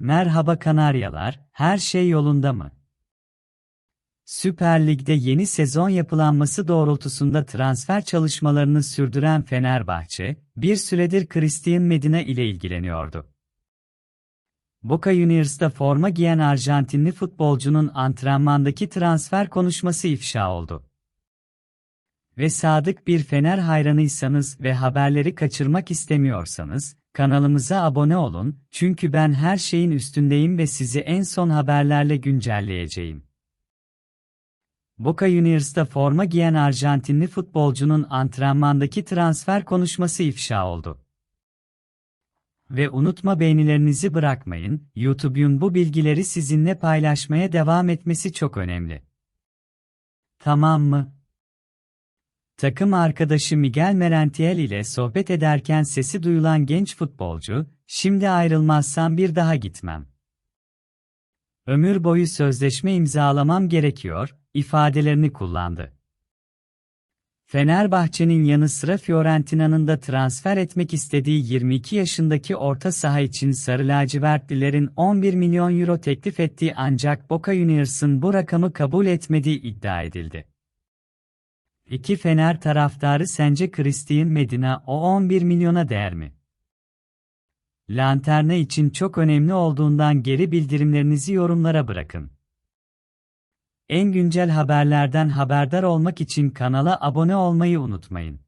Merhaba Kanaryalar, her şey yolunda mı? Süper Lig'de yeni sezon yapılanması doğrultusunda transfer çalışmalarını sürdüren Fenerbahçe, bir süredir Christian Medina ile ilgileniyordu. Boca Juniors'ta forma giyen Arjantinli futbolcunun antrenmandaki transfer konuşması ifşa oldu. Ve sadık bir Fener hayranıysanız ve haberleri kaçırmak istemiyorsanız, kanalımıza abone olun, çünkü ben her şeyin üstündeyim ve sizi en son haberlerle güncelleyeceğim. Boca Juniors'ta forma giyen Arjantinli futbolcunun antrenmandaki transfer konuşması ifşa oldu. Ve unutma beğenilerinizi bırakmayın, YouTube'un bu bilgileri sizinle paylaşmaya devam etmesi çok önemli. Tamam mı? Takım arkadaşı Miguel Merentiel ile sohbet ederken sesi duyulan genç futbolcu, şimdi ayrılmazsam bir daha gitmem. Ömür boyu sözleşme imzalamam gerekiyor, ifadelerini kullandı. Fenerbahçe'nin yanı sıra Fiorentina'nın da transfer etmek istediği 22 yaşındaki orta saha için Sarı Lacivertlilerin 11 milyon euro teklif ettiği ancak Boca Juniors'ın bu rakamı kabul etmediği iddia edildi. İki Fener taraftarı sence Christian Medina o 11 milyona değer mi? Lanterna için çok önemli olduğundan geri bildirimlerinizi yorumlara bırakın. En güncel haberlerden haberdar olmak için kanala abone olmayı unutmayın.